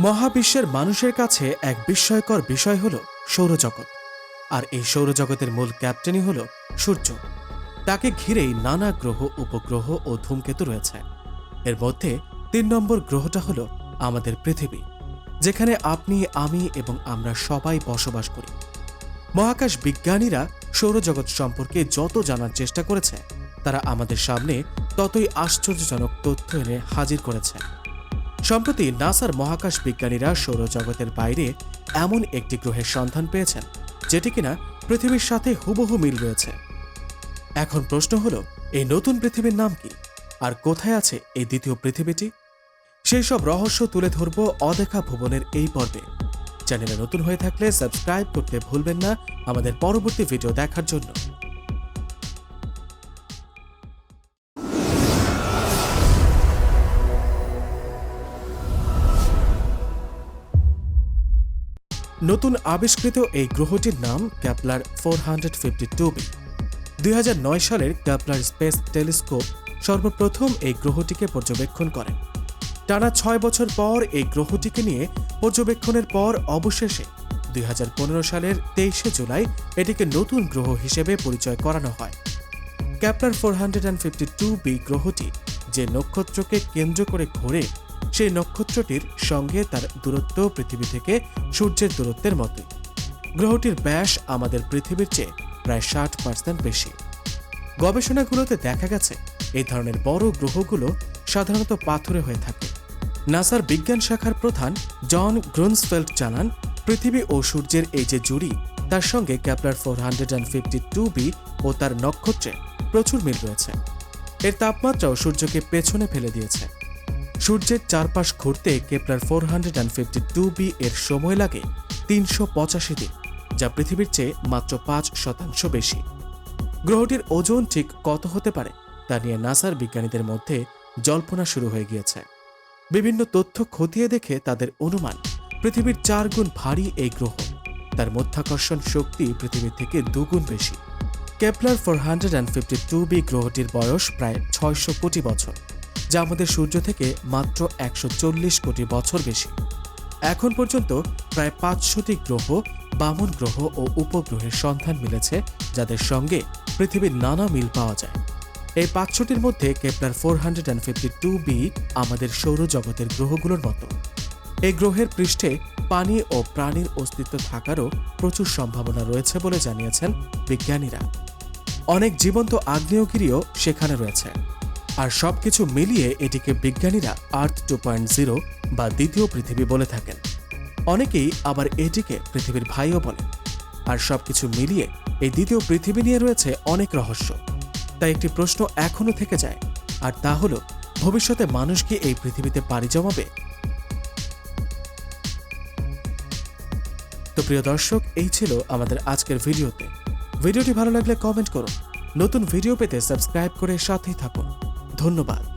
মহাবিশ্বের মানুষের কাছে এক বিস্ময়কর বিষয় হল সৌরজগৎ। আর এই সৌরজগতের মূল ক্যাপ্টেনই হল সূর্য। তাকে ঘিরেই নানা গ্রহ, উপগ্রহ ও ধূমকেতু রয়েছে। এর মধ্যে তিন নম্বর গ্রহটা হল আমাদের পৃথিবী, যেখানে আপনি, আমি এবং আমরা সবাই বসবাস করি। মহাকাশ বিজ্ঞানীরা সৌরজগৎ সম্পর্কে যত জানার চেষ্টা করেছে, তারা আমাদের সামনে ততই আশ্চর্যজনক তথ্য এনে হাজির করেছে। সম্প্রতি নাসার মহাকাশ বিজ্ঞানীরা সৌরজগতের বাইরে এমন একটি গ্রহের সন্ধান পেয়েছেন, যেটি কিনা পৃথিবীর সাথে হুবহু মিল রয়েছে। এখন প্রশ্ন হলো, এই নতুন পৃথিবীর নাম কি? আর কোথায় আছে এই দ্বিতীয় পৃথিবীটি? সেই সব রহস্য তুলে ধরব অদেখা ভুবনের এই পর্বে। চ্যানেলে নতুন হয়ে থাকলে সাবস্ক্রাইব করতে ভুলবেন না আমাদের পরবর্তী ভিডিও দেখার জন্য। নতুন আবিষ্কৃত এই গ্রহটির নাম Kepler four hundred fifty two B. দুই হাজার নয় সালের ক্যাপলার স্পেস টেলিস্কোপ সর্বপ্রথম এই গ্রহটিকে পর্যবেক্ষণ করে। টানা ছয় বছর পর এই গ্রহটিকে নিয়ে পর্যবেক্ষণের পর অবশেষে দুই হাজার পনেরো সালের তেইশে জুলাই এটিকে নতুন গ্রহ হিসেবে পরিচয় করানো হয়। Kepler four hundred and fifty two B গ্রহটি যে নক্ষত্রকে কেন্দ্র করে ঘোরে সেই নক্ষত্রটির সঙ্গে তার দূরত্ব পৃথিবী থেকে সূর্যের দূরত্বের মতোই। গ্রহটির ব্যাস আমাদের পৃথিবীর চেয়ে প্রায় ষাট পার্সেন্ট বেশি। গবেষণাগুলোতে দেখা গেছে, এই ধরনের বড় গ্রহগুলো সাধারণত পাথরে হয়ে থাকে। নাসার বিজ্ঞান শাখার প্রধান জন গ্রুনসফেল্ড জানান, পৃথিবী ও সূর্যের এই যে জুড়ি, তার সঙ্গে Kepler four hundred and fifty two B ও তার নক্ষত্রে প্রচুর মিল রয়েছে। এর তাপমাত্রাও সূর্যকে পেছনে ফেলে দিয়েছে। সূর্যের চারপাশ ঘুরতে Kepler four hundred and fifty two B এর সময় লাগে তিনশো পঁচাশি দিন, যা পৃথিবীর চেয়ে মাত্র পাঁচ শতাংশ বেশি। গ্রহটির ওজন ঠিক কত হতে পারে, তা নিয়ে নাসার বিজ্ঞানীদের মধ্যে জল্পনা শুরু হয়ে গিয়েছে। বিভিন্ন তথ্য খতিয়ে দেখে তাদের অনুমান, পৃথিবীর চার গুণ ভারী এই গ্রহ। তার মধ্যাকর্ষণ শক্তি পৃথিবীর থেকে দুগুণ বেশি। Kepler four hundred and fifty two B গ্রহটির বয়স প্রায় ছয়শো কোটি বছর। যা আমাদের সূর্য থেকে মাত্র একশো চল্লিশ কোটি বছর বেশি। এখন পর্যন্ত প্রায় পাঁচশোটি গ্রহ, বামন গ্রহ ও উপগ্রহের সন্ধান মিলেছে, যাদের সঙ্গে পৃথিবীর নানা মিল পাওয়া যায়। এই পাঁচশোটির মধ্যে Kepler four hundred and fifty two B আমাদের সৌরজগতের গ্রহগুলোর মতো। এই গ্রহের পৃষ্ঠে পানি ও প্রাণীর অস্তিত্ব থাকারও প্রচুর সম্ভাবনা রয়েছে বলে জানিয়েছেন বিজ্ঞানীরা। অনেক জীবন্ত আগ্নেয়গিরিও সেখানে রয়েছে। আর সবকিছু মিলিয়ে এটিকে বিজ্ঞানীরা আর্থ টু পয়েন্ট জিরো বা দ্বিতীয় পৃথিবী বলে থাকেন। অনেকেই আবার এটিকে পৃথিবীর ভাইও বলেন। আর সবকিছু মিলিয়ে এই দ্বিতীয় পৃথিবী নিয়ে রয়েছে অনেক রহস্য। তাই একটি প্রশ্ন এখনও থেকে যায়, আর তা হলো, ভবিষ্যতে মানুষ কি এই পৃথিবীতে পাড়ি জমাবে? তো প্রিয় দর্শক, এই ছিল আমাদের আজকের ভিডিওতে। ভিডিওটি ভালো লাগলে কমেন্ট করুন। নতুন ভিডিও পেতে সাবস্ক্রাইব করে সাথেই থাকুন। ধন্যবাদ।